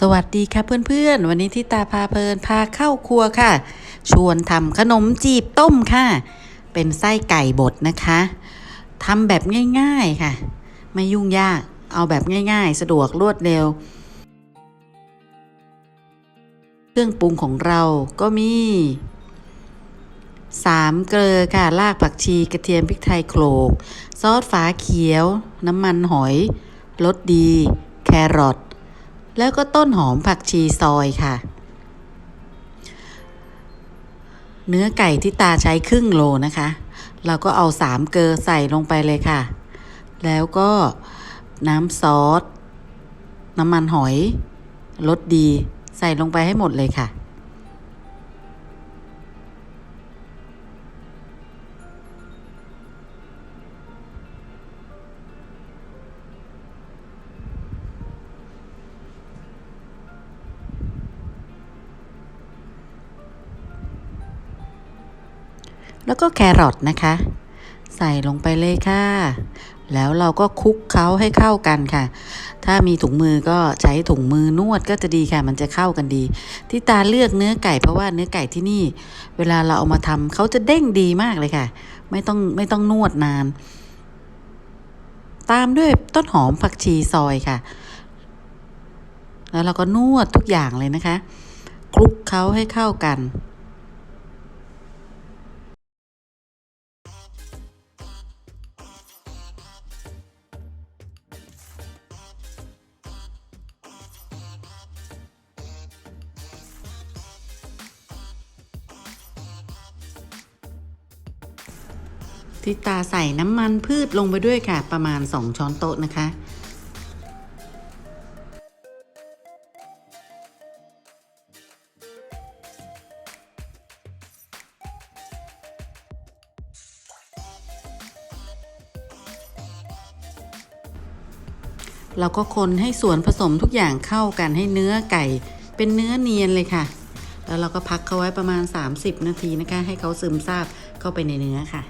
สวัสดีค่ะเพื่อนๆ วันนี้ที่ตาพาเพลินพาเข้าครัวค่ะ ชวนทำขนมจีบต้มค่ะ เป็นไส้ไก่บดนะคะทำแบบง่ายๆค่ะ ไม่ยุ่งยากเอาแบบง่ายๆ สะดวกรวดเร็ว เครื่องปรุงของเราก็มีสามเกลือค่ะรากผักชีกระเทียมพริกไทยโขลก ซอสฝาเขียว น้ำมันหอยรสดี แครอท แล้วก็ต้นหอมผักชีซอยค่ะ เนื้อไก่ที่ตาใช้ครึ่งโลนะคะ เราก็เอาสามเกลือใส่ลงไปเลยค่ะ แล้วก็น้ำซอส น้ำมันหอยรสดีใส่ลงไปให้หมดเลยค่ะ แล้วก็แครอทนะคะ ใส่ลงไปเลยค่ะ แล้วเราก็คลุกเคล้าให้เข้ากันค่ะ ถ้ามีถุงมือก็ใช้ถุงมือนวดก็จะดีค่ะ มันจะเข้ากันดี ที่ตาเลือกเนื้อไก่เพราะว่าเนื้อไก่ที่นี่ เวลาเราเอามาทำเขาจะเด้งดีมากเลยค่ะ ไม่ต้องไม่ต้องนวดนาน ตามด้วยต้นหอมผักชีซอยค่ะแล้วเราก็นวดทุกอย่างเลยนะคะ คลุกเคล้าให้เข้ากัน ที่ตาใส่น้ำมันพืชลงไปด้วยค่ะ ประมาณ 2 ช้อนโต๊ะนะคะ เราก็คนให้ส่วนผสมทุกอย่างเข้ากันให้เนื้อไก่เป็นเนื้อเนียนเลยค่ะ แล้วเราก็พักเขาไว้ประมาณ 30 นาทีนะคะ ให้เขาซึมซาบเข้าไปในเนื้อค่ะ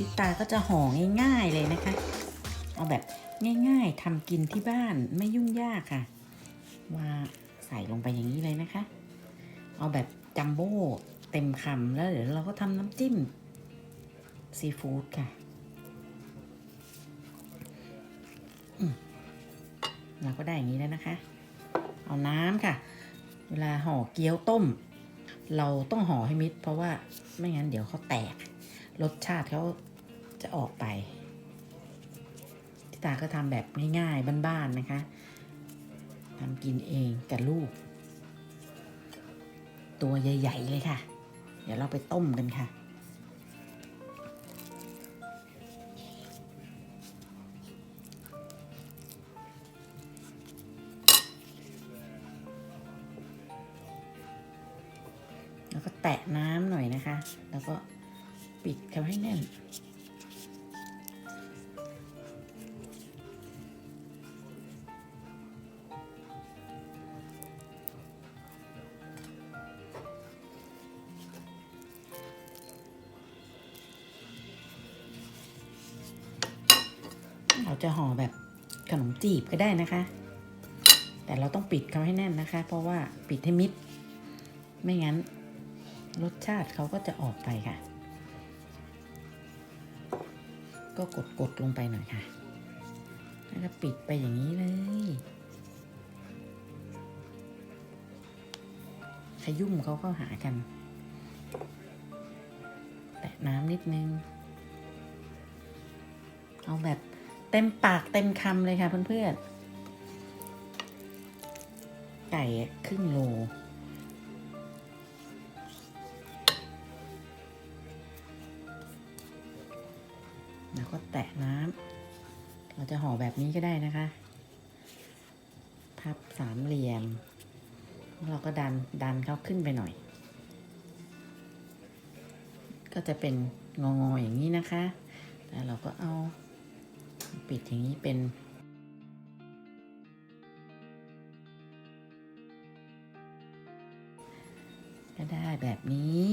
ทิตาก็จะห่อง่ายๆเลยนะคะ เอาแบบง่ายๆทำกินที่บ้านไม่ยุ่งยากค่ะว่าใส่ลงไปอย่างนี้เลยนะคะ เอาแบบจัมโบ้เต็มคำแล้วเดี๋ยวเราก็ทำน้ำจิ้มซีฟู้ดค่ะเราก็ได้อย่างนี้แล้วนะคะ เอาน้ำค่ะ เวลาห่อเกี๊ยวต้ม เราต้องห่อให้มิด เพราะว่าไม่งั้นเดี๋ยวเขาแตก รสชาติเขา จะออกไปที่ตาก็ทำแบบง่ายๆบ้านๆนะคะทำกินเองกับลูก ตัวใหญ่ๆเลยค่ะ เดี๋ยวเราไปต้มกันค่ะแล้วก็แตะน้ำหน่อยนะคะ แล้วก็ปิดเขาให้แน่น จะห่อแบบขนมจีบก็ได้นะคะ แต่เราต้องปิดเขาให้แน่นนะคะ เพราะว่าปิดให้มิด ไม่งั้น รสชาติเขาก็จะออกไปค่ะ ก็กดกดลงไปหน่อยค่ะ แล้วก็ปิดไปอย่างนี้เลย ขยุ่มเขาเข้าหากัน แตะน้ำนิดนึง เอาแบบ เต็มปากเต็มคำเลยค่ะเพื่อนๆ ไก่ครึ่งโลแล้วก็แตะน้ำ เราจะห่อแบบนี้ก็ได้นะคะ พับสามเหลี่ยม เราก็ดันดันเขาขึ้นไปหน่อย ก็จะเป็นงองอๆอย่างนี้นะคะ แล้วเราก็เอา ปิดอย่างนี้เป็นก็ได้แบบนี้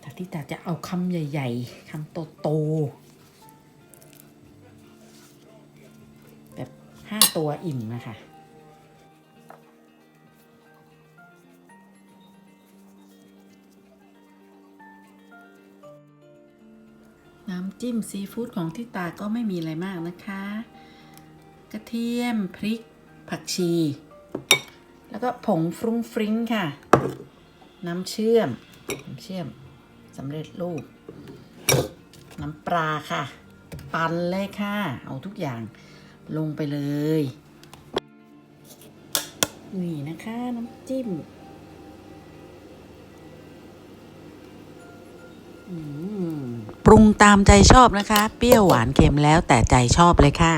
แต่ที่ตาจะเอาคำใหญ่ๆคำโตๆแบบห้าตัวอิ่มนะคะ น้ำจิ้มซีฟู้ดของที่ตาก็ไม่มีอะไรมากนะคะ กระเทียมพริก ผักชี แล้วก็ผงฟรุ้งฟริ้งค่ะ น้ำเชื่อม น้ำเชื่อมสำเร็จรูป น้ำปลาค่ะ ปั่นเลยค่ะ เอาทุกอย่างลงไปเลย นี่นะคะน้ำจิ้ม ปรุงตามใจชอบนะคะ เปรี้ยวหวานเค็มแล้วแต่ใจชอบเลยค่ะ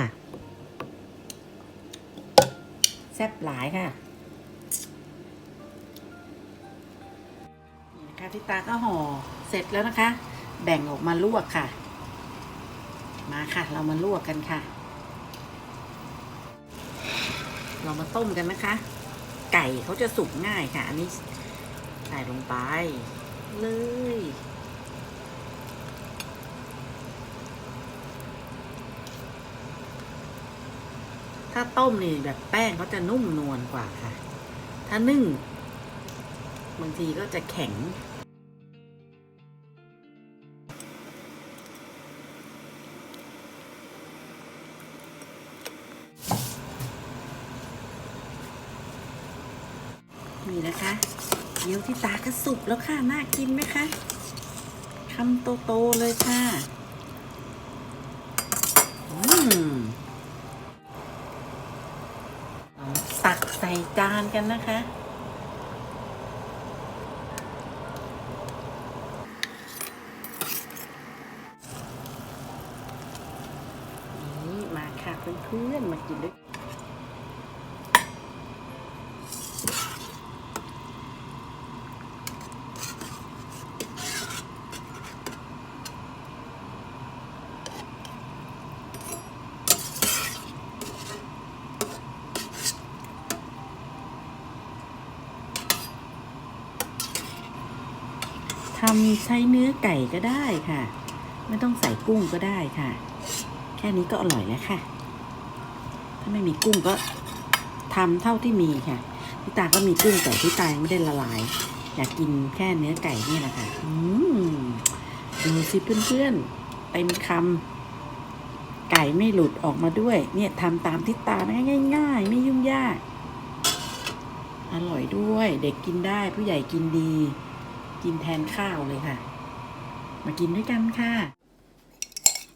แซ่บหลายค่ะนี่นะคะพี่ตาก็ห่อเสร็จแล้วนะคะ แบ่งออกมาลวกค่ะ มาค่ะ เรามาลวกกันค่ะ เรามาต้มกันนะคะ ไก่เขาจะสุกง่ายค่ะ อันนี้ใส่ลงไป เลย ถ้าต้มนี่แบบแป้งเขาจะนุ่มนวลกว่าค่ะ ถ้านึ่ง บางทีก็จะแข็ง นี่นะคะเกี๊ยวที่ตากระสุกแล้วค่ะ น่ากินไหมคะคำโต ๆ เลยค่ะ จานกันนะคะ นี่มาค่ะเพื่อนๆมากินด้วย ทำใช้เนื้อไก่ก็ได้ค่ะ ไม่ต้องใส่กุ้งก็ได้ค่ะ แค่นี้ก็อร่อยแล้วค่ะ ถ้าไม่มีกุ้งก็ทำเท่าที่มีค่ะพี่ตาก็มีกุ้งแต่พี่ตายังไม่ได้ละลาย อยากกินแค่เนื้อไก่นี่แหละค่ะอืมดูสิเพื่อนๆเต็มคำไก่ไม่หลุดออกมาด้วย เนี่ยทำตามที่ตาง่าย ๆ ไม่ยุ่งยาก อร่อยด้วย เด็กกินได้ผู้ใหญ่กินดี กินแทนข้าวเลยค่ะ มากินด้วยกันค่ะ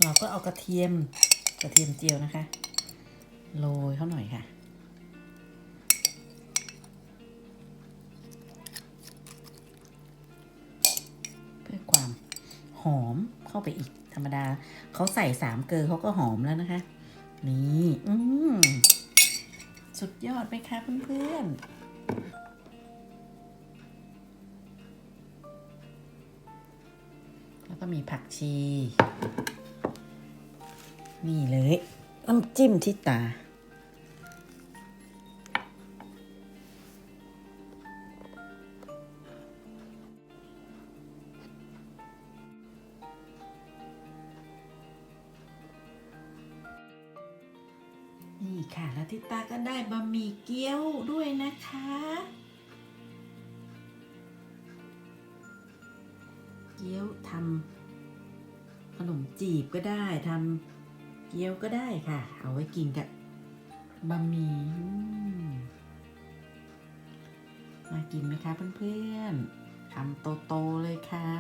เราก็เอากระเทียมกระเทียมเจียวนะคะ โรยเข้าหน่อยค่ะเพื่อความหอมเข้าไปอีกธรรมดา เขาใส่สามเกลือเขาก็หอมแล้วนะคะ นี่ อืมสุดยอดไหมคะเพื่อนๆ ก็มีผักชี นี่เลยน้ำจิ้มที่ตา นี่ค่ะ แล้วที่ตาก็ได้บะหมี่เกี๊ยวด้วยนะคะ เกี๊ยวทำขนมจีบก็ได้ทำเกี๊ยวก็ได้ค่ะ เอาไว้กินกับบะหมี่มมากินไหมคะเพื่อนๆคำโตๆเลยค่ะ